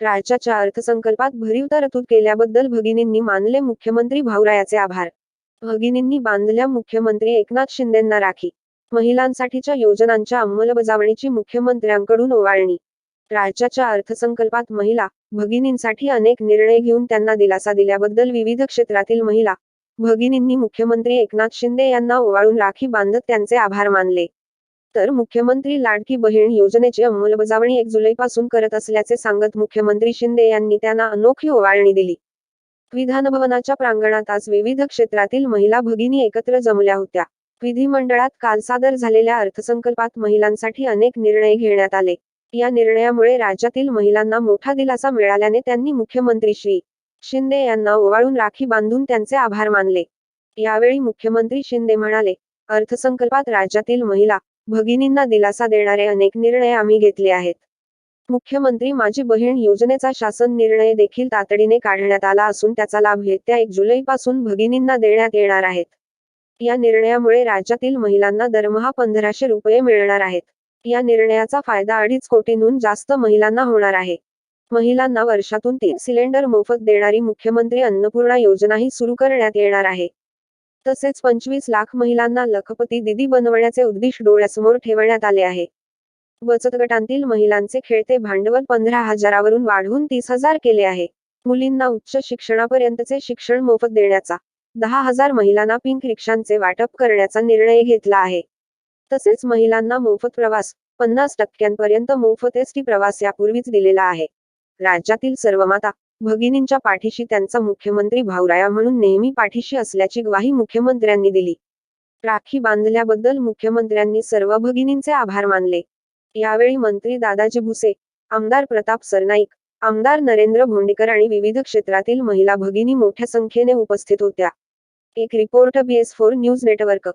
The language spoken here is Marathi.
राज्याच्या अर्थसंकल्पात भरीव तरतूद केल्याबद्दल भगिनींनी मानले मुख्यमंत्री भाऊरायाचे आभार. भगिनींनी बांधल्या मुख्यमंत्री एकनाथ शिंदेंना राखी. महिलांसाठीच्या योजनांच्या अंमलबजावणीची मुख्यमंत्र्यांकडून ओवाळणी. राज्याच्या अर्थसंकल्पात महिला भगिनींसाठी अनेक निर्णय घेऊन त्यांना दिलासा दिल्याबद्दल विविध क्षेत्रातील महिला भगिनींनी मुख्यमंत्री एकनाथ शिंदे यांना ओवाळून राखी बांधत त्यांचे आभार मानले. तर मुख्यमंत्री लाडकी बहीण योजनेची अंमलबजावणी एक जुलैपासून करत असल्याचे सांगत मुख्यमंत्री शिंदे यांनी त्यांना अनोखी ओवाळणी दिली. विधानभवनाच्या प्रांगणात आज विविध क्षेत्रातील महिला भगिनी एकत्र जमल्या होत्या. विधिमंडळात काल सादर झालेल्या अर्थसंकल्पात महिलांसाठी अनेक निर्णय घेण्यात आले. या निर्णयामुळे राज्यातील महिलांना मोठा दिलासा मिळाल्याने त्यांनी मुख्यमंत्री श्री. शिंदे यांना ओवाळून राखी बांधून त्यांचे आभार मानले. यावेळी मुख्यमंत्री शिंदे म्हणाले अर्थसंकल्पात राज्यातील महिला भगिनींना दिलासा देणारे अनेक निर्णय आम्ही घेतले आहेत. मुख्यमंत्री माझी बहीण योजनेचा शासन निर्णय देखील तातडीने काढण्यात आला असून त्याचा लाभ येत्या एक जुलैपासून भगिनींना देण्यात येणार आहेत. या निर्णयामुळे राज्यातील महिलांना दरमहा पंधराशे रुपये मिळणार आहेत. या निर्णयाचा फायदा अडीच कोटींहून जास्त महिलांना होणार आहे. महिलांना वर्षातून तीन सिलेंडर मोफत देणारी मुख्यमंत्री अन्नपूर्णा योजनाही सुरू करण्यात येणार आहे. तसेच पंचवीस लाख महिलांना लखपती दिदी बनवण्याचे उद्दिष्ट डोळ्यासमोर ठेवण्यात आले आहे. बचत गटांतील महिलांचे खेळते भांडवल पंधरा हजारावरून वाढवून तीस हजार केले आहे. मुलींना उच्च शिक्षणापर्यंतचे शिक्षण मोफत देण्याचा दहा हजार महिलांना पिंक रिक्षांचे वाटप करण्याचा निर्णय घेतला आहे. तसेच महिलांना मोफत प्रवास पन्नास टक्क्यांपर्यंत मोफत एस टी प्रवास यापूर्वीच दिलेला आहे. राज्यातील सर्व माता भगिनींच्या पाठीशी त्यांचा मुख्यमंत्री भाऊराया म्हणून नेहमी पाठीशी असल्याची ग्वाही मुख्यमंत्र्यांनी दिली. राखी बांधल्याबद्दल मुख्यमंत्र्यांनी सर्व भगिनींचे आभार मानले. यावेळी मंत्री दादाजी भुसे आमदार प्रताप सरनाईक आमदार नरेंद्र भोंडेकर आणि विविध क्षेत्रातील महिला भगिनी मोठ्या संख्येने उपस्थित होत्या. एक report BS four news network.